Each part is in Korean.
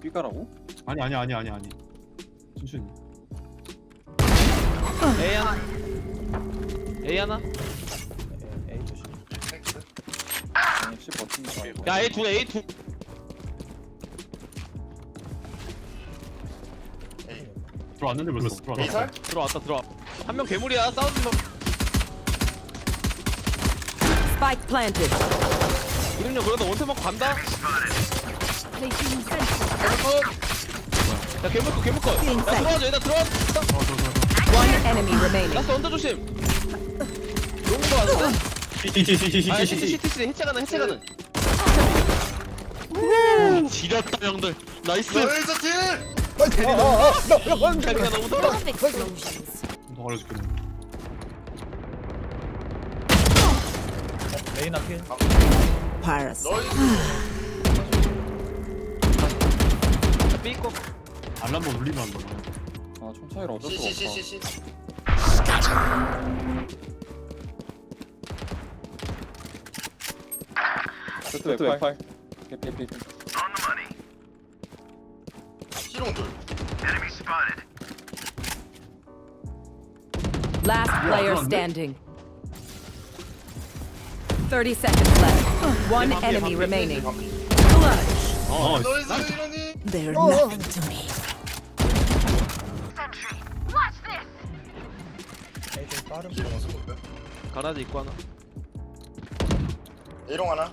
삐까라고? 아니 아니 아니 아니 아니 천천히 A 하나 A 하나 A 조심. 텍스. 아니 씨 버티는 거 아니고 야 A 둘 A 둘 에이. 들어왔는데 벌써 들어왔다 들어와 한 명 괴물이야 사운드 좀 Spike planted. 우림형 그래도 원태 먹고 간다. 야거 괴물 거야 들어와줘 얘들아 들어와줘 One enemy remaining. 라스트 언더 조심 용거 왔는데? 아 CT 시시시시시시 CT CT 해체 가는 해체 가는 지렸다 형들 나이스 나이스 딜! 자리가 너무 더러 Explosions. 더 걸려줄게 레이나 필. Paras. 삐꼬 알람보 울리면 안 돼. 아총 차이를 어쩔 수가 없어 시시시시시. 세트 웹팔 개피피 시롱 둘. Last player standing. 30 seconds left. One enemy remaining. Clutch. 어 나이스 이러 니. They're nothing to me. 좀 빠른. 스모크. 가라지 입고 하나 A롱 하나.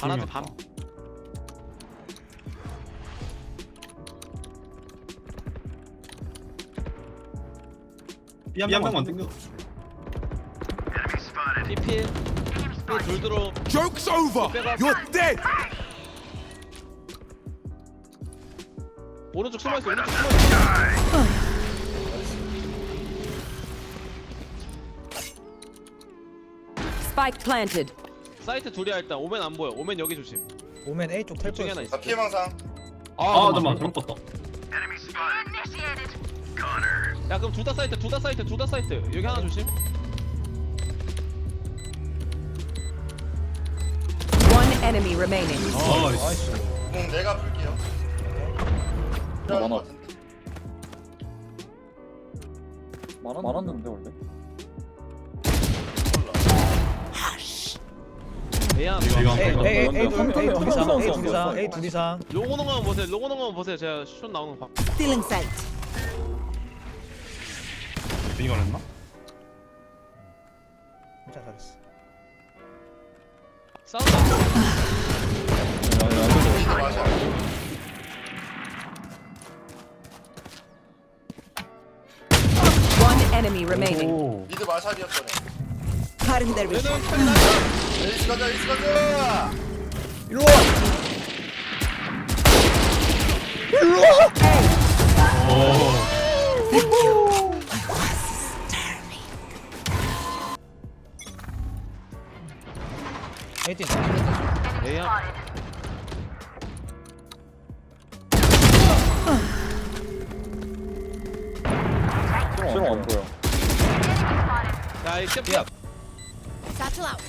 가라지 밤 삐한 명만 땡겨 PPL B둘 들어. Joke's over! You're dead! 오른쪽 숨어있어 오른쪽 숨어있어. Spike planted. 사이트 둘이야 일단. 오멘 안 보여. 오멘 여기 조심. 오멘 A 쪽둘 중에 텔포였어. 하나 있어. 나 피해 망상. 아 잠깐만. 잘못 봤다. 야 그럼 둘 다 사이트 둘 다 사이트 둘 다 사이트. 여기 하나 조심 enemy remaining. 나이스. 공 내가 풀게요. 많아. 많았, 많았는데 원래? 매야 내가 한 번 에이, 에이, 에이, 둘, 에이, 둘 이상, 에이, 둘 이상, 에이, 둘 이상. 로고 넣은 거만 보세요. 로고 넣은 거만 보세요. 제가 슛 나오는 거 봐. Stealing sight. 빙걸 했나? 진짜 잘했어. 싸운다. One enemy remaining. 미드 마샵이었거든. 다른 데로. 일로 와. 일로 와. I kept yep. up. Satchel out.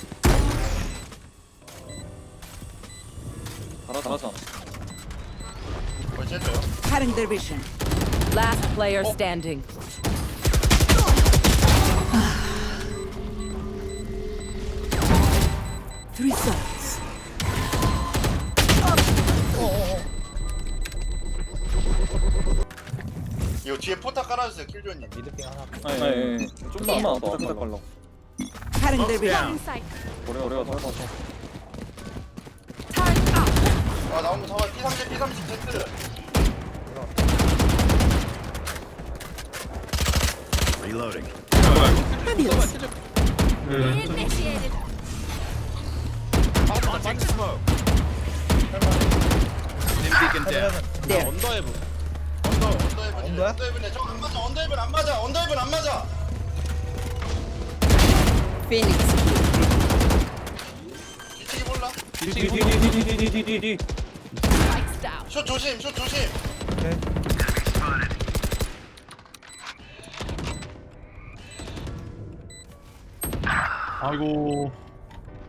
알아서 알아서 벌써요? Cutting their vision. Last player standing. Three seconds. 이거 뒤에 포탑 깔아주세요 킬조님 미드핑 하나 예, 예. 좀만 좀만 부탁 부탁 걸러. Cutting their vision. Inside. 오래 오래 와서 와서. Time up. 아 나오면 잡아 P30 P30 텐트를 Reloading. Fabulous. Initiated. Planting smoke. Beacon down. There. 언더에브 언더헤븐 언더야? 언더헤븐이야. 저안 맞아 언더헤븐 안 맞아 언더헤븐 안 맞아. Phoenix. 뒤치기 몰라. 디디디디디디디디디 down. 슛 조심 슛 조심. 오케이. 아 아이고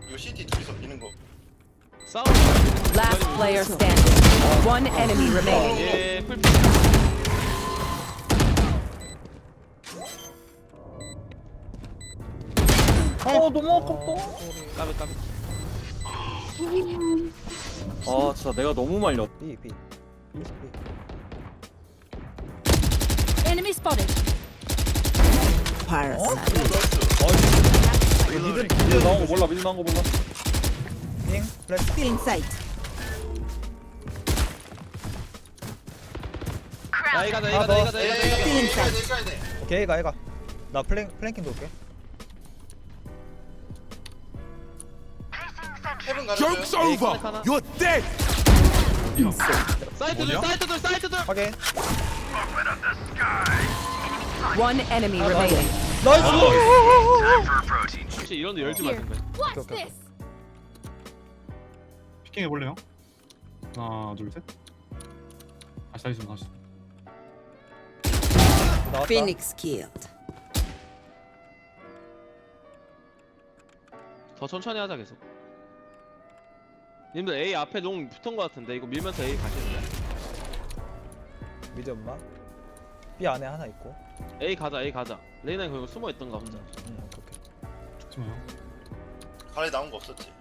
이거 CT 둘이서 비는 거 싸움 Last player standing. One enemy remaining. 예 풀. 어 너무 아깝다. 까비 까비. 아 진짜 내가 너무 말렸 B B B B Enemy spotted. Parasite. 미드 미드 나온 거 몰라 미드 나온 거 몰라. 빙 플래시. Feeling sight. 아, 이가자 이가자 에이 가야 돼. 가야 돼 오케이 가 해가 나 플랭 플랭킹 돌게 헤븐 가르쳐요 Joke's over. 하나. You're dead. 사이트 둘 사이트 둘 사이트 둘 확인 One enemy remaining. 나이스 혹시 이런데 열지 마세요 오케이, 오케이. 피킹 해볼래요? 하나 둘셋 다시 다시 다시 나왔다 Phoenix killed. 더 천천히 하자 계속 님들 A 앞에 롱 붙은 거 같은데 이거 밀면서 A 가시는데 미드 엄마? B 안에 하나 있고. A 가자 A 가자. 레이나 거기 숨어 있던가 혼자. 응 오케이 오케이. 죽지 마요. 가래 나온 거 없었지?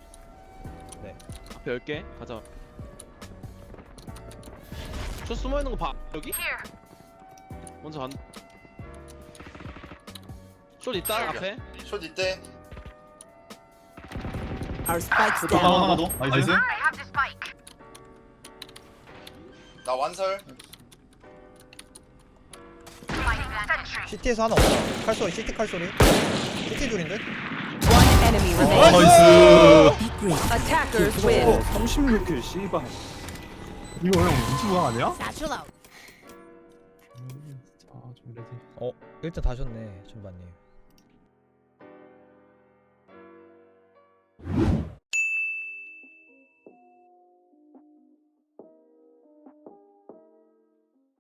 앞에 10개? 가자. 저 숨어 있는 거 봐. 여기? 먼저 간. 숏 있다. 앞에? 숏 이때 Our spikes 하나 down. 하나 더 나이스 나 완설 CT에서 하나 없다 칼소리 CT 칼소리 CT 둘인데 One enemy remaining. 나이스 Attackers win. 어 36킬 씨발 이거 형 인치부강 아니야? Satchel out. 자좀 레디 어 1등 다셨네 준바님